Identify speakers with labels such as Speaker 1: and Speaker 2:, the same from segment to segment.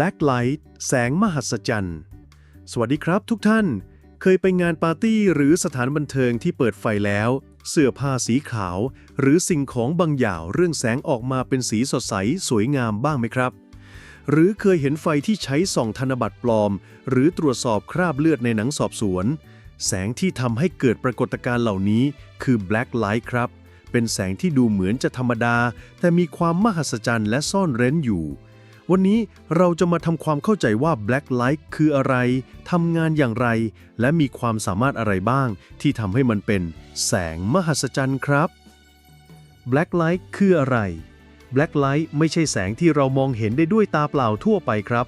Speaker 1: Black Light แสงมหัศจรรย์ สวัสดีครับทุกท่าน เคยไปงานปาร์ตี้หรือสถานบันเทิงที่เปิดไฟแล้ว เสื้อผ้าสีขาว หรือสิ่งของบางอย่างเรื่องแสงออกมาเป็นสีสดใสสวยงามบ้างไหมครับ หรือเคยเห็นไฟที่ใช้ส่องธนบัตรปลอม หรือตรวจสอบคราบเลือดในหนังสอบสวน แสงที่ทำให้เกิดปรากฏการณ์เหล่านี้คือ Black Light ครับ เป็นแสงที่ดูเหมือนจะธรรมดา แต่มีความมหัศจรรย์และซ่อนเร้นอยู่ วันนี้เราจะมาทำความเข้าใจว่า Black Light คืออะไร ทำงานอย่างไร และมีความสามารถอะไรบ้าง ที่ทำให้มันเป็นแสงมหัศจรรย์ครับ Black Light คืออะไร Black Light ไม่ใช่แสงที่เรามองเห็นได้ด้วยตาเปล่าทั่วไปครับ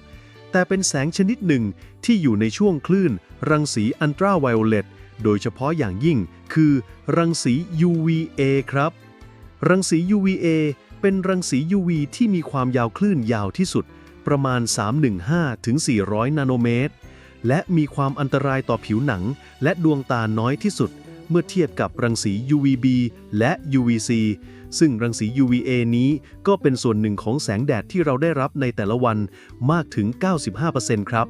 Speaker 1: แต่เป็นแสงชนิดหนึ่งที่อยู่ในช่วงคลื่น รังสีอันตราไวโอเลตโดยเฉพาะอย่างยิ่งคือ รังสี UVA ครับ รังสี UVA เป็นรังสี UV ที่มีความยาวคลื่นยาวที่สุด ประมาณ 315ถึง400 นาโนเมตร และมีความอันตรายต่อผิวหนัง และดวงตาน้อยที่สุด เมื่อเทียบกับรังสี UVB และ UVC ซึ่งรังสี UVA นี้ก็เป็นส่วนหนึ่งของแสงแดดที่เราได้รับในแต่ละวันมากถึง 95%ครับ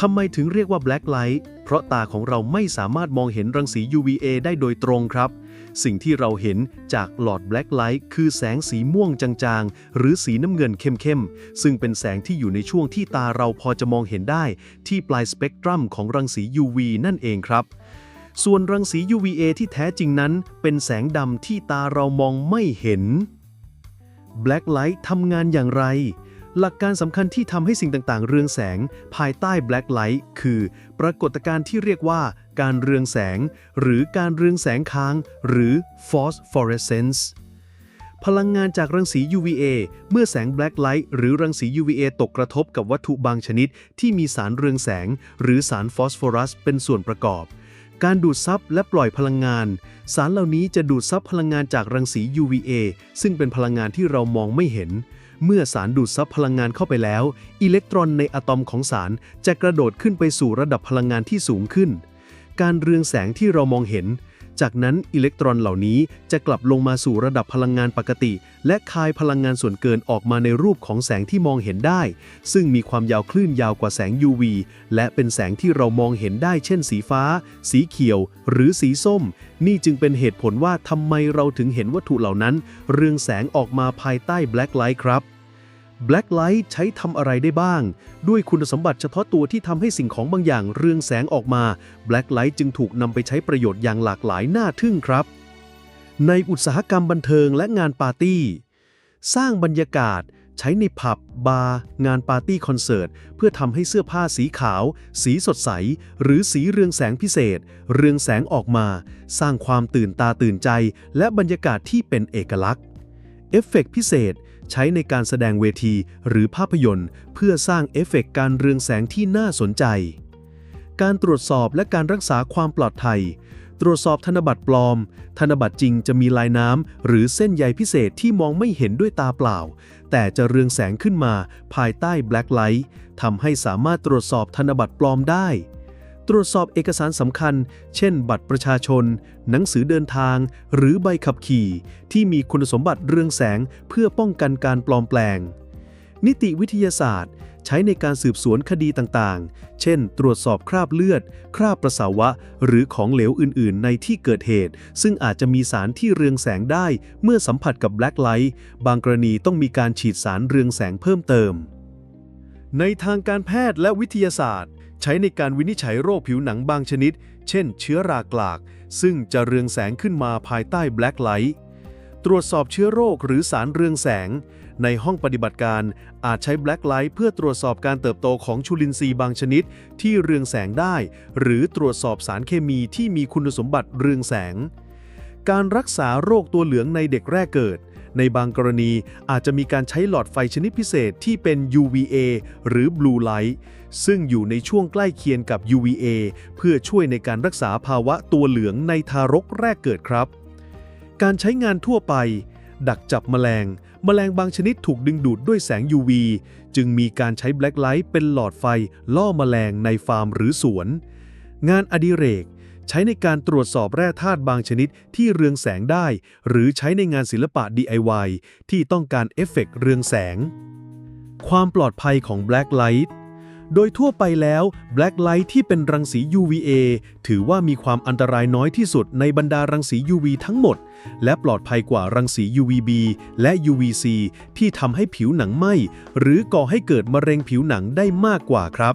Speaker 1: ทำไมถึงเรียกว่า Black Light เพราะตาของเราไม่สามารถมองเห็นรังสี UVA ได้โดยตรงครับ สิ่งที่เราเห็นจากหลอด Black Light คือแสงสีม่วงจางๆ หรือสีน้ำเงินเข้มๆ ซึ่งเป็นแสงที่อยู่ในช่วงที่ตาเราพอจะมองเห็นได้ ที่ปลายสเปกตรัมของรังสี UV นั่นเองครับส่วนรังสี UVA ที่แท้จริงนั้น เป็นแสงดำที่ตาเรามองไม่เห็น Black Light ทำงานอย่างไร หลักการสำคัญที่ทำให้สิ่งต่างๆ เรืองแสง ภายใต้ Black Light คือ ปรากฏการณ์ที่เรียกว่า การเรืองแสง หรือการเรืองแสงค้าง หรือ phosphorescence พลังงานจากรังสี UVA เมื่อแสง Black Light หรือรังสี UVA ตกกระทบกับวัตถุบางชนิด ที่มีสารเรืองแสง หรือสารฟอสฟอรัส เป็นส่วนประกอบ การดูดซับและปล่อยพลังงาน สารเหล่านี้จะดูดซับพลังงานจากรังสี UVA ซึ่งเป็นพลังงานที่เรามองไม่เห็น เมื่อสารดูดซับพลังงานเข้าไปแล้ว อิเล็กตรอนในอะตอมของสารจะกระโดดขึ้นไปสู่ระดับพลังงานที่สูงขึ้น การเรืองแสงที่เรามองเห็น จากนั้นอิเล็กตรอนเหล่านี้จะกลับลงมาสู่ระดับพลังงานปกติ และคายพลังงานส่วนเกินออกมาในรูปของแสงที่มองเห็นได้ ซึ่งมีความยาวคลื่นยาวกว่าแสง UV และเป็นแสงที่เรามองเห็นได้ เช่น สีฟ้า สีเขียว หรือสีส้ม นี่จึงเป็นเหตุผลว่าทำไมเราถึงเห็นวัตถุเหล่านั้น เรืองแสงออกมาภายใต้ Black Light ครับ Black Light ใช้ทำอะไรได้บ้าง ด้วยคุณสมบัติเฉพาะตัวที่ทำให้สิ่งของบางอย่างเรืองแสงออกมา Black Light จึงถูกนำไปใช้ประโยชน์อย่างหลากหลายน่าทึ่งครับ ในอุตสาหกรรมบันเทิงและงานปาร์ตี้ สร้างบรรยากาศใช้ในผับ บาร์ งานปาร์ตี้คอนเสิร์ต เพื่อทำให้เสื้อผ้าสีขาว สีสดใส หรือสีเรืองแสงพิเศษ เรืองแสงออกมา สร้างความตื่นตาตื่นใจ และบรรยากาศที่เป็นเอกลักษณ์ เอฟเฟกต์พิเศษ ใช้ในการแสดงเวทีหรือภาพยนตร์ เพื่อสร้างเอฟเฟกต์การเรืองแสงที่น่าสนใจ การตรวจสอบและการรักษาความปลอดภัย ตรวจสอบธนบัตรปลอม ธนบัตรจริงจะมีลายน้ำหรือเส้นใยพิเศษที่มองไม่เห็นด้วยตาเปล่า แต่จะเรืองแสงขึ้นมาภายใต้ Black Light ทำให้สามารถตรวจสอบธนบัตรปลอมได้ ตรวจสอบเอกสารสำคัญ เช่น บัตรประชาชน หนังสือเดินทาง หรือใบขับขี่ ที่มีคุณสมบัติเรืองแสงเพื่อป้องกันการปลอมแปลง นิติวิทยาศาสตร์ ใช้ในการสืบสวนคดีต่างๆ เช่น ตรวจสอบคราบเลือด คราบประสาวะ หรือของเหลวอื่น ๆ ในที่เกิดเหตุ ซึ่งอาจจะมีสารที่เรืองแสงได้ เมื่อสัมผัสกับ Black Light บางกรณีต้องมีการฉีดสารเรืองแสงเพิ่มเติมในทางการแพทย์และวิทยาศาสตร์ ใช้ในการวินิจฉัยโรคผิวหนังบางชนิด เช่น เชื้อรากลาก ซึ่งจะเรืองแสงขึ้นมาภายใต้ Black Light ตรวจสอบเชื้อโรคหรือสารเรืองแสง ในห้องปฏิบัติการอาจใช้ Black Light เพื่อตรวจสอบการเติบโตของจุลินทรีย์บางชนิด ที่เรืองแสงได้ หรือตรวจสอบสารเคมีที่มีคุณสมบัติเรืองแสง การรักษาโรคตัวเหลืองในเด็กแรกเกิด ในบางกรณีอาจจะมีการใช้หลอดไฟชนิดพิเศษที่เป็น UVA หรือ Blue Light ซึ่งอยู่ในช่วงใกล้เคียงกับ UVA เพื่อช่วยในการรักษาภาวะตัวเหลืองในทารกแรกเกิดครับ การใช้งานทั่วไป ดักจับแมลง แมลงบางชนิดถูกดึงดูดด้วยแสง UV จึงมีการใช้ Black Light เป็นหลอดไฟล่อแมลงในฟาร์มหรือสวน งานอดิเรก ใช้ในการตรวจสอบแร่ธาตุบางชนิดที่เรืองแสงได้ หรือใช้ในงานศิลปะ DIY ที่ต้องการเอฟเฟกต์เรืองแสง ความปลอดภัยของ Black Light โดยทั่วไปแล้ว Black Light ที่เป็นรังสี UVA ถือว่ามีความอันตรายน้อยที่สุดในบรรดารังสี UV ทั้งหมด และปลอดภัยกว่ารังสี UVB และ UVC ที่ทำให้ผิวหนังไหม้ หรือก่อให้เกิดมะเร็งผิวหนังได้มากกว่าครับ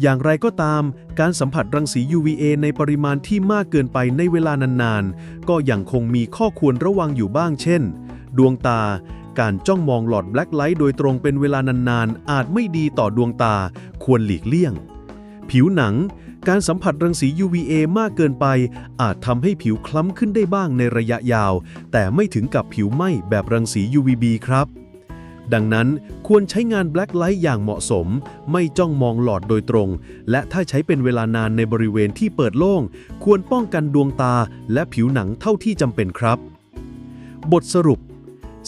Speaker 1: อย่างไรก็ตาม การสัมผัสรังสี UVA ในปริมาณที่มากเกินไปในเวลานานๆ ก็ยังคงมีข้อควรระวังอยู่บ้างเช่น ดวงตา การจ้องมองหลอดแบล็คไลท์โดยตรงเป็นเวลานานๆ อาจไม่ดีต่อดวงตา ควรหลีกเลี่ยง ผิวหนัง การสัมผัสรังสี UVA มากเกินไป อาจทำให้ผิวคล้ำขึ้นได้บ้างในระยะยาว แต่ไม่ถึงกับผิวไหม้แบบรังสี UVB ครับ ดังนั้นควรใช้งาน Black Light อย่างเหมาะสม ไม่จ้องมองหลอดโดยตรง และถ้าใช้เป็นเวลานานในบริเวณที่เปิดโล่ง ควรป้องกันดวงตาและผิวหนังเท่าที่จำเป็นครับ บทสรุป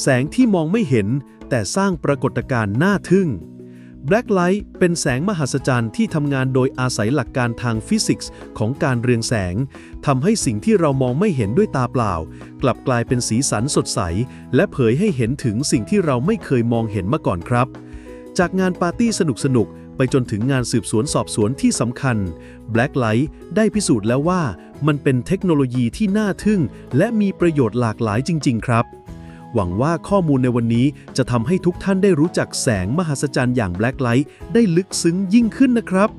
Speaker 1: แสงที่มองไม่เห็น แต่สร้างปรากฏการณ์น่าทึ่ง Black Light เป็นแสงมหัศจรรย์ที่ทำงานโดยอาศัยหลักการทางฟิสิกส์ของการเรืองแสงทำให้สิ่งที่เรามองไม่เห็นด้วยตาเปล่า กลับกลายเป็นสีสันสดใส และเผยให้เห็นถึงสิ่งที่เราไม่เคยมองเห็นมาก่อนครับ จากงานปาร์ตี้สนุกๆไปจนถึงงานสืบสวนสอบสวนที่สำคัญ Black Light ได้พิสูจน์แล้วว่า มันเป็นเทคโนโลยีที่น่าทึ่ง และมีประโยชน์หลากหลายจริง ๆ ครับ หวังว่าข้อมูลในวันนี้จะทำให้ทุกท่านได้รู้จักแสงมหัศจรรย์อย่าง Black Light ได้ลึกซึ้งยิ่งขึ้นนะครับ